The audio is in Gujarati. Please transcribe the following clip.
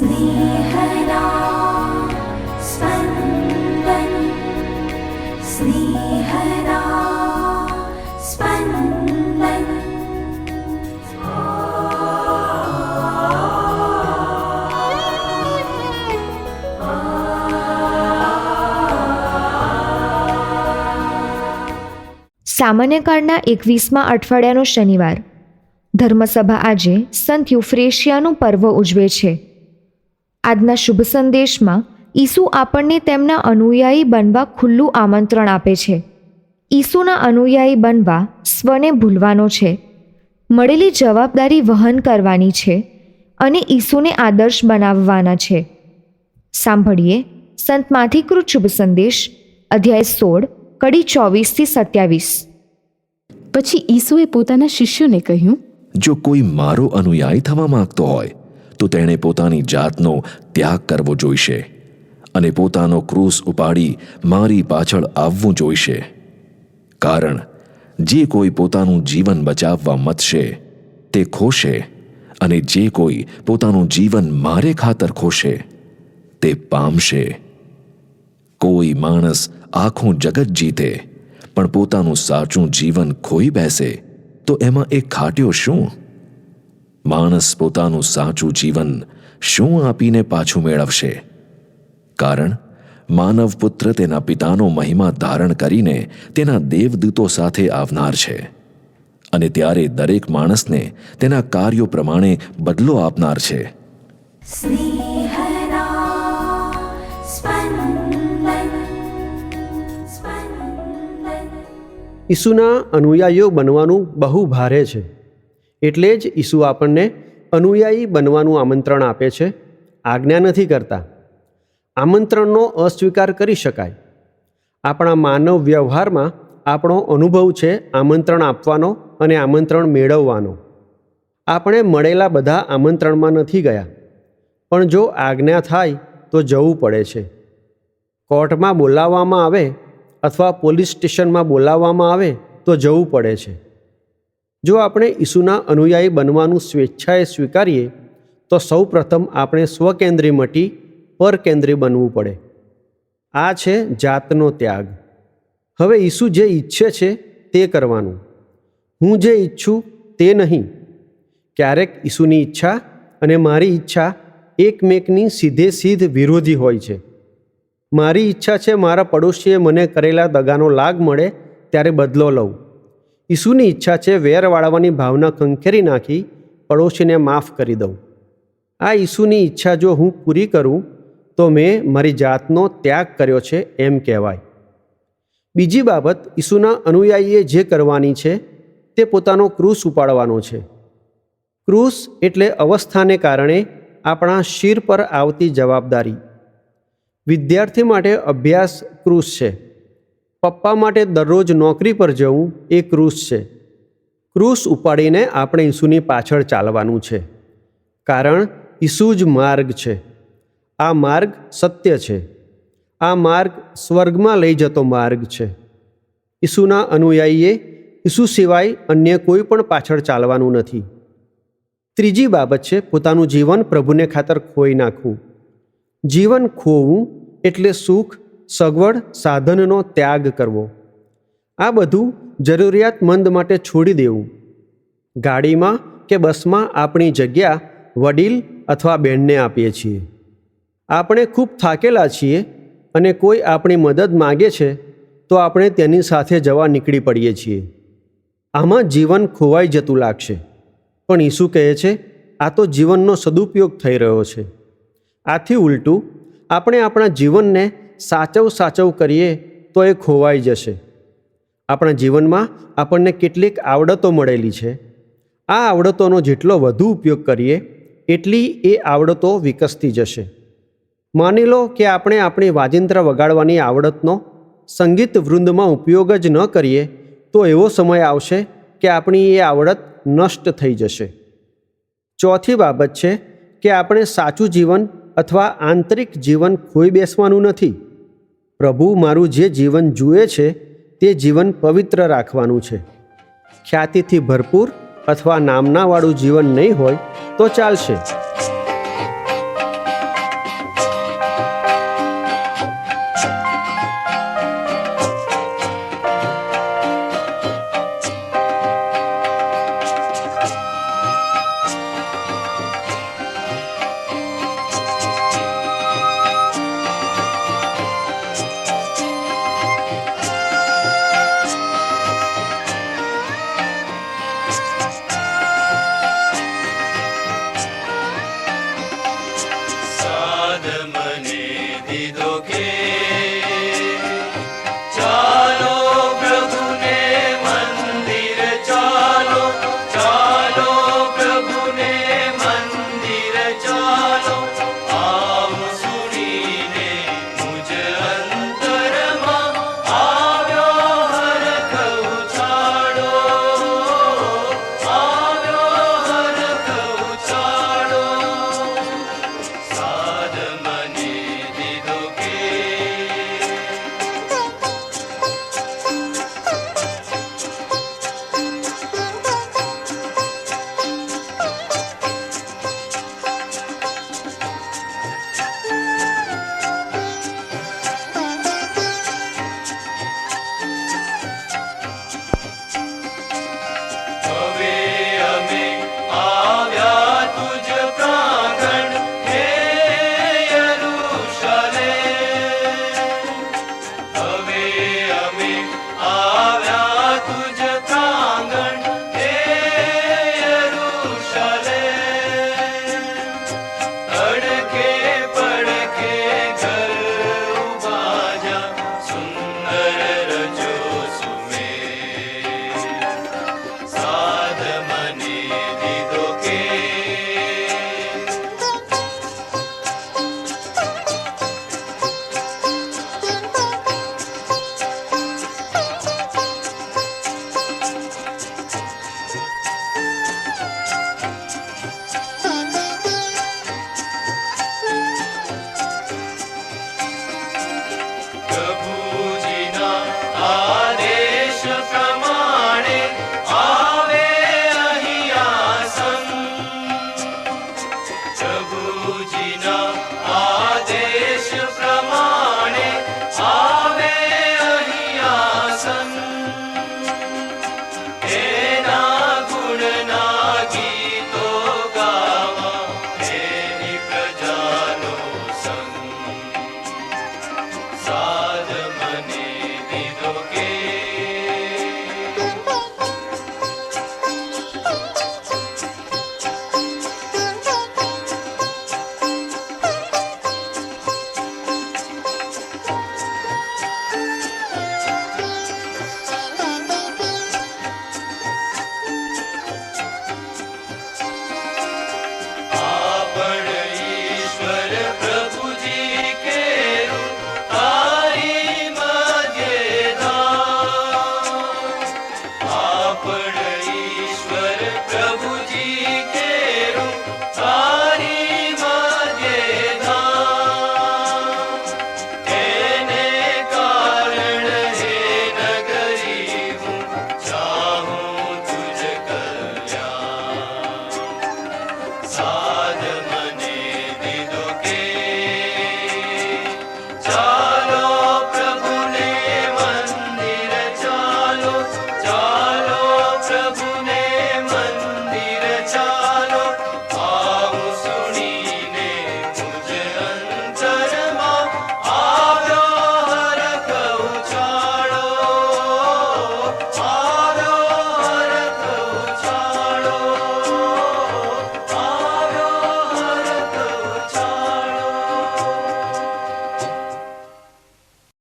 स्नेहदा स्पन्दन् स्नेहदा स्पन्दन् સામાન્ય કાળના એકવીસમા અઠવાડિયાનો શનિવાર ધર્મસભા આજે સંત યુફ્રેશિયાનું પર્વ ઉજવે છે આજના શુભ સંદેશમાં ઈસુ આપણને તેમના અનુયાયી બનવા ખુલ્લું આમંત્રણ આપે છે. ઈસુના અનુયાયી બનવા સ્વને ભૂલવાનો છે. મળેલી જવાબદારી વહન કરવાની છે અને ઈસુને આદર્શ બનાવવાના છે. સાંભળીએ સંત માથિકૃત શુભ સંદેશ અધ્યાય સોળ કડી ચોવીસથી સત્યાવીસ. પછી ઈસુએ પોતાના શિષ્યોને કહ્યું જો કોઈ મારો અનુયાયી થવા માંગતો હોય તો તેણે પોતાની જાતનો ત્યાગ કરવો જોઈશે અને પોતાનો ક્રૂસ ઉપાડી મારી પાછળ આવવું જોઈશે. કારણ જે કોઈ પોતાનું જીવન બચાવવા મતશે તે ખોશે અને જે કોઈ પોતાનું જીવન મારે ખાતર ખોશે, તે પામશે. કોઈ માણસ આખું જગત જીતે, પણ પોતાનું સાચું જીવન ખોઈ બેસે, તો એમાં એ ખાટ્યો શું? માણસ પોતાનું સાચું જીવન શું આપીને પાછું મેળવશે? કારણ માનવપુત્ર તેના પિતાનો મહિમા ધારણ કરીને તેના દેવદૂતો સાથે આવનાર છે. અને ત્યારે દરેક માણસને તેના કાર્યો પ્રમાણે બદલો આપનાર છે. ઈસુના અનુયાયીઓ બનવાનું બહુ ભારે છે. એટલે જ ઈસુ આપણને અનુયાયી બનવાનું આમંત્રણ આપે છે, આજ્ઞા નથી કરતા. આમંત્રણનો અસ્વીકાર કરી શકાય. આપણા માનવ વ્યવહારમાં આપણો અનુભવ છે આમંત્રણ આપવાનો અને આમંત્રણ મેળવવાનો. આપણે મળેલા બધા આમંત્રણમાં નથી ગયા, પણ જો આજ્ઞા થાય તો જવું પડે છે. કોર્ટમાં બોલાવવામાં આવે અથવા પોલીસ સ્ટેશનમાં બોલાવવામાં આવે તો જવું પડે છે. જો આપણે ઈસુના અનુયાયી બનવાનું સ્વેચ્છાએ સ્વીકારીએ, તો સૌ પ્રથમ આપણે સ્વકેન્દ્રી મટી પરકેન્દ્રી બનવું પડે. આ છે જાતનો ત્યાગ. હવે ઈસુ જે ઈચ્છે છે તે કરવાનું. હું જે ઈચ્છું તે નહીં. ક્યારેક ઈસુની ઈચ્છા અને મારી ઈચ્છા એકમેકની સીધે સીધ વિરોધી હોય છે. મારી ઈચ્છા છે મારા પડોશીએ મને કરેલા દગાનો લાગ મળે ત્યારે બદલો લઉં. ઈસુની ઈચ્છા છે વેર વાળવાની ભાવના કંખેરી નાખી પડોશીને માફ કરી દઉં. આ ઈસુની ઈચ્છા જો હું પૂરી કરું, તો મેં મારી જાતનો ત્યાગ કર્યો છે એમ કહેવાય. બીજી બાબત, ઈસુના અનુયાયીએ જે કરવાની છે, તે પોતાનો ક્રૂસ ઉપાડવાનો છે. ક્રૂસ એટલે અવસ્થાને કારણે આપણા શિર પર આવતી જવાબદારી. વિદ્યાર્થી માટે અભ્યાસ ક્રૂસ છે. પપ્પા માટે દરરોજ નોકરી પર જવું એ ક્રૂસ છે. ક્રૂસ ઉપાડીને આપણે ઈસુની પાછળ ચાલવાનું છે. કારણ ઈસુ જ માર્ગ છે. આ માર્ગ સત્ય છે. આ માર્ગ સ્વર્ગમાં લઈ જતો માર્ગ છે. ઈસુના અનુયાયીએ ઈસુ સિવાય અન્ય કોઈ પણ પાછળ ચાલવાનું નથી. ત્રીજી બાબત છે પોતાનું જીવન પ્રભુને ખાતર ખોઈ નાખવું. જીવન ખોવું એટલે સુખ સગવડ સાધનનો ત્યાગ કરવો. આ બધું જરૂરિયાતમંદ માટે છોડી દેવું. ગાડીમાં કે બસમાં આપણી જગ્યા વડીલ અથવા બહેનને આપીએ છીએ. આપણે ખૂબ થાકેલા છીએ અને કોઈ આપણી મદદ માગે છે તો આપણે તેની સાથે જવા નીકળી પડીએ છીએ. આમાં જીવન ખોવાઈ જતું લાગશે. પણ ઈસુ કહે છે, આ તો જીવનનો સદુપયોગ થઈ રહ્યો છે. આથી ઉલટું, આપણે આપણા જીવનને સાચવ સાચવ કરીએ તો એ ખોવાઈ જશે. આપણા જીવનમાં આપણને કેટલીક આવડતો મળેલી છે. આ આવડતોનો જેટલો વધુ ઉપયોગ કરીએ, એટલી એ આવડતો વિકસતી જશે. માની લો કે આપણે આપણી વાજિંત્ર વગાડવાની આવડતનો સંગીત વૃંદમાં ઉપયોગ જ ન કરીએ, તો એવો સમય આવશે કે આપણી એ આવડત નષ્ટ થઈ જશે. ચોથી બાબત છે કે આપણે સાચું જીવન અથવા આંતરિક જીવન ખોઈ બેસવાનું નથી. પ્રભુ મારું જે જીવન જુએ છે, તે જીવન પવિત્ર રાખવાનું છે. ખ્યાતિથી ભરપૂર અથવા નામનાવાળું જીવન નહીં હોય, તો ચાલશે. Raja.